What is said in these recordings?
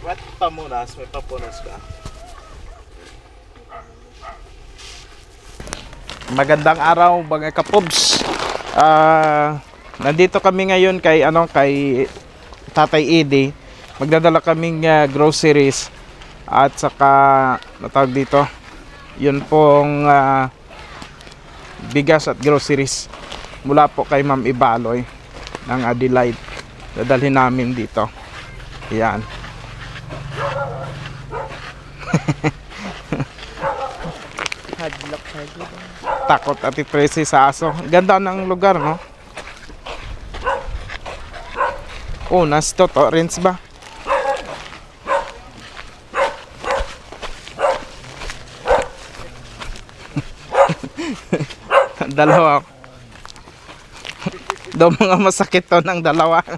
Ba't pamunas? May papunas ka. Magandang araw mga kapubs. Ah, nandito kami ngayon kay ano kay Tatay Edi. Magdadala kaming ah, groceries at saka natawag dito. Yun pong ah, bigas at groceries mula po kay Ma'am Ibaloy ng Adelaide. Dadalhin namin dito. Yan. Hadlock hadlock. takot at ipresi sa aso. Ganda ng lugar, no? Oh, nas to, to, ba? dalawa. Daw mga masakit to ng dalawa.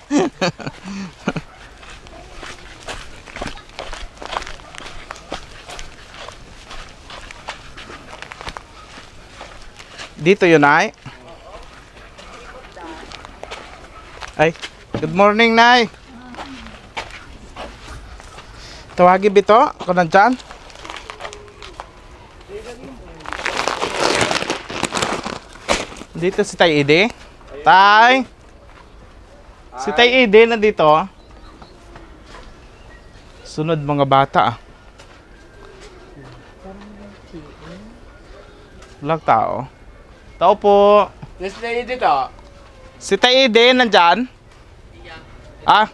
Dito yun ay. Ay, good morning, Nay. Tawagi bito, ako nandyan. Dito si Tay Ide. Tay! Si Tay Ide nandito. Sunod mga bata ah. Walang tao. Tao po. Let's play dito. Si Tay Ede nandyan? Ah?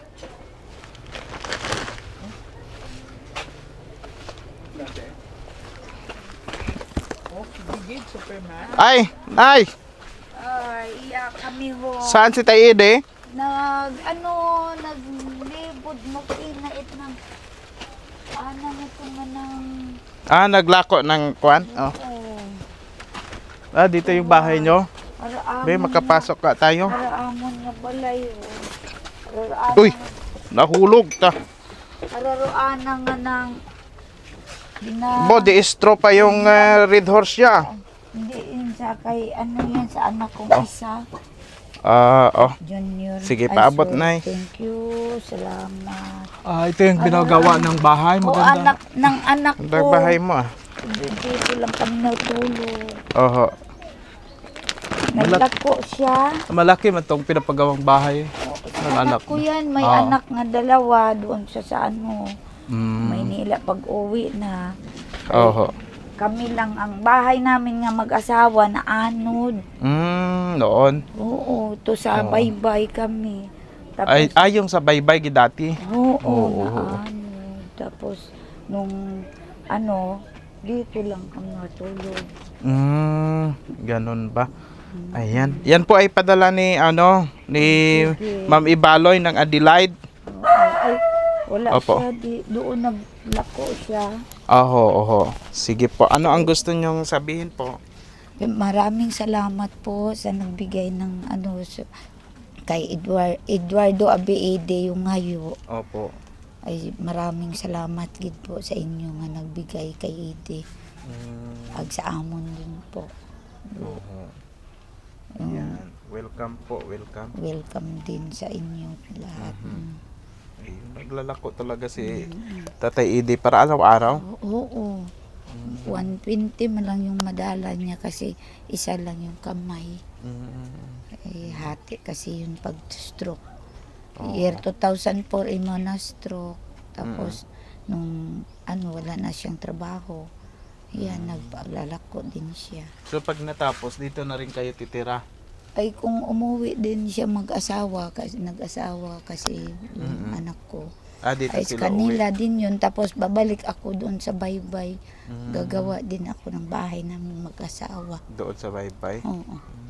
Ay, ay, Ay, iyak kami ho. saan si Tay Ede? Nag, ano, naglibod mo kinait ng, ano mo ito nga ng, Ah, naglako ng kwan? Oh. Oh, Ah, dito yung bahay nyo. Be, makapasok ka tayo. Na, araamon nga balay, oh. Araamon, Uy, nahulog ta. araruanan nga ng, na, Bo, di-straw pa yung ah, red horse niya. hindi yun sa kay, ano yan sa anak kong isa, Ah, oh. junior. Sige, paabot, so, Nay. Thank you, salamat. Ah, ito yung ginagawa ng bahay. O Maganda. anak, ng anak Ang ko. bahay mo ah. Dito lang kami natulog. Oho. Naglako siya. Malaki man itong pinapagawang bahay. Ng anak Anak ko yan. May Ah. anak nga dalawa doon sa sa ano. Mm. Maynila pag uwi na. Oho. Kami lang ang bahay namin nga mag-asawa na anod. Mm, noon. Oo, to sa Oo. baybay kami. Tapos, Ay, ay yung sa baybay gidati. oo, Oo. na anod. Tapos, nung ano, dito lang kami natulog. Mm, ganun ba? Ayan. Yan po ay padala ni ano ni. Ma'am Ibaloy ng Adelaide. Ay, wala Opo. siya. Di, doon naglako siya. Oho, oho. Sige po. Ano ang gusto nyong sabihin po? Maraming salamat po sa nagbigay ng ano sa, kay Edward, Eduardo Abeide yung ngayo. Opo. Ay maraming salamat gid po sa inyo nga nagbigay kay Ede. Mm, Ag sa amon din po. oho. Yung Yan. Welcome po, welcome. welcome din sa inyo lahat. Mhm. Ayun, naglalako talaga si Tatay Idi para araw-araw. Oo. oo. 120 man lang yung madala niya kasi isa lang yung kamay. Mm, Eh, hati kasi yun pag Oo. Year 2004 imo na stroke. Tapos nung ano wala na siyang trabaho. Yan nagpaglalako din siya. So pag natapos, dito na rin kayo titira. Ay kung umuwi din siya mag-asawa kasi nag-asawa kasi yung Mm-mm. anak ko. Ah, dito Ay sila kanila din yun tapos babalik ako doon sa baybay. Mm. Gagawa din ako ng bahay namin mag-asawa. Doon sa baybay. Oo. Mm.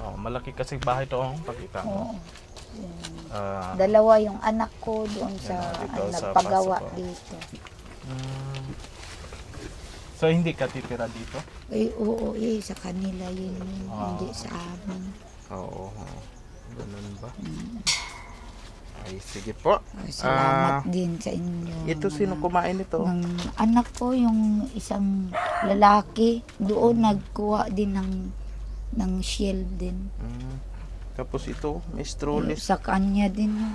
Oh, malaki kasi bahay to, oh. pakita mo. Oo. Yan. Ah, Dalawa yung anak ko doon sa Yan, dito ano, sa nagpagawa pasok, oh. dito. mm. So hindi ka titira dito? Ay, oo, eh, sa kanila yun, Ah. hindi sa amin. Oo. oo. Ganun ba? Mm. Ay, sige po. Ay, Salamat Ah, din sa inyo. Ito sino mga- kumain nito? ng anak ko, yung isang lalaki, doon nagkuha din ng ng shield din. Mm. Tapos ito, may stroller. Sa kanya din yun.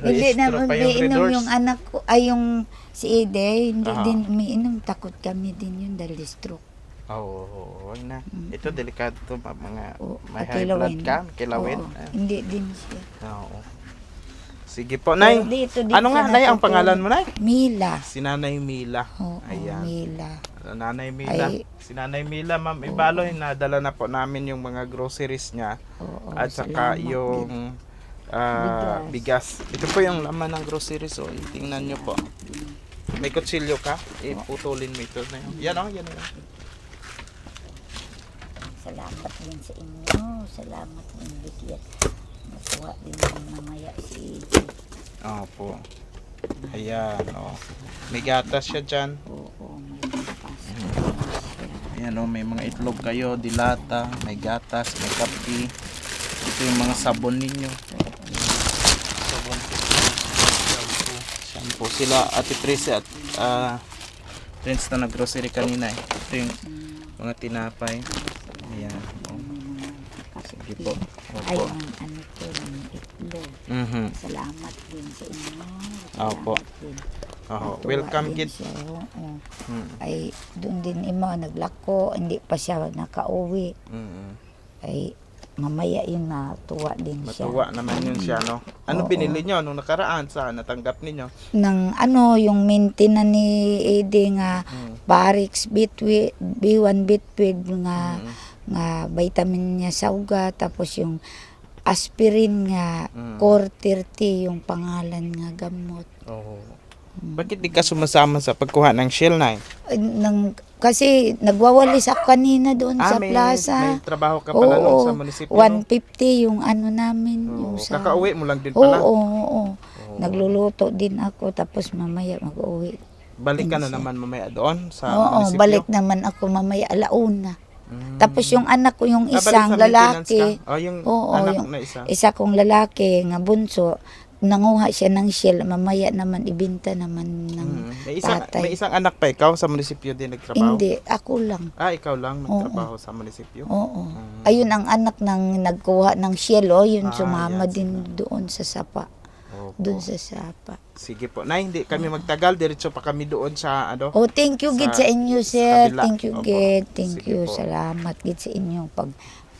Hindi na umiinom yung anak ko, ay yung si Ede, hindi Aha. din umiinom. Takot kami din yun dahil stroke. Oo, oh, wag na. Ito, delikado to, mga O, may high blood ka, kilawin. Oo, Ah, hindi din siya. Oo. Sige po, Nay. Pero dito, dito Ano nga, Nay, ang pangalan mo, Nay? Mila. Si Nanay Mila. Oo, Ayan. Mila. Nanay Mila. Ay. Si Nanay Mila, Ma'am Ibaloy, nadala na po namin yung mga groceries niya. Oo, at saka salamat yung din. ah, bigas. Ito po yung laman ng groceries. Oh. Tingnan nyo po. May kutsilyo ka? Iputulin mo ito na yun. Yan o, yan o. Salamat din sa inyo. Salamat din bigyan. Matuwa din yung mamaya si Ede. Opo. Ayan, oh. May gatas siya dyan. Oo, may bukas. Ayan, oh, may mga itlog kayo, dilata, may gatas, may kape. Ito yung mga sabon ninyo. Sabon shampoo. Shampoo sila, Ate Tracy at ah Prince na nag-grocery kanina eh. Ito yung mga tinapay. Ayan. Oh. Sige po. Ay, Opo. ang ano ko, ang itlog. Mhm. Salamat din sa inyo. Opo. Salamat din. Oho. Natuwa Welcome din kid. siya, oo. Mm. Ay, doon din imo, naglako, hindi pa siya nakauwi. Mm. Ay, mamaya yun natuwa din siya. Matuwa naman yun siya, no? Ano Oo. binili nyo nung nakaraan? Saan natanggap ninyo? Nang ano, yung maintenance ni Ede nga, Mm. Barix Bitwid, B1 Bitwid nga, Mm. nga vitamin niya sa ugat, tapos yung aspirin nga, Mm. Core 30 yung pangalan nga gamot. Oo. Bakit di ka sumasama sa pagkuha ng shell na Ay, Nang, kasi nagwawalis ako kanina doon Ah, sa may, plaza. may trabaho ka pala Oo, sa munisipyo. 150 yung ano namin. Oo. Yung sa, Kakauwi mo lang din Oo, pala. oo, oo. Oo. Nagluluto din ako tapos mamaya mag-uwi. Balik ka na naman mamaya doon sa Oo, munisipyo. balik naman ako mamaya alauna. Mm. Tapos yung anak ko, yung Ah, isang sa maintenance lalaki? Oh, yung Oo, anak yung- na isa. isa kong lalaki nga bunso, nanguha siya ng shell, mamaya naman ibinta naman ng Mm. May isang, tatay. may isang anak pa ikaw sa munisipyo din nagtrabaho? Hindi, ako lang. Ah, ikaw lang nagtrabaho sa munisipyo? Oo. Mm. Ayun ang anak ng nagkuha ng shell, oh, yun Ah, sumama yan, din doon sa sapa. Opo. Doon sa sapa. Sige po. Na, hindi kami magtagal. Diretso pa kami doon sa ano. Oh, thank you gid Sa- sa inyo, sir. kabila. Thank you gid. Thank Sige you. po. Salamat gid sa inyo pag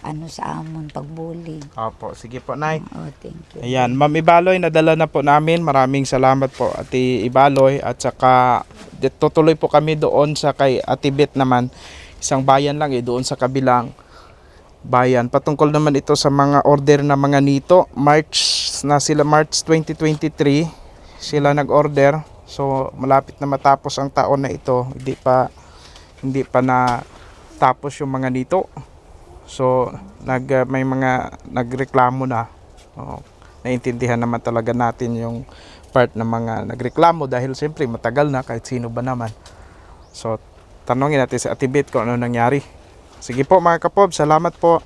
ano sa amon pagbuli. Opo, sige po, Nay. Oh, thank you. Ayan, Ma'am Ibaloy, nadala na po namin. Maraming salamat po, Ate Ibaloy. At saka, tutuloy po kami doon sa kay Ate Bet naman. Isang bayan lang eh, doon sa kabilang bayan. Patungkol naman ito sa mga order na mga nito. March na sila, March 2023, sila nag-order. So, malapit na matapos ang taon na ito. Hindi pa, hindi pa na tapos yung mga nito. So, nag, uh, may mga nagreklamo na. Oo. Naintindihan naman talaga natin yung part ng mga nagreklamo dahil siyempre matagal na kahit sino ba naman. So, tanongin natin sa Ate Bet kung ano nangyari. Sige po mga kapob, salamat po.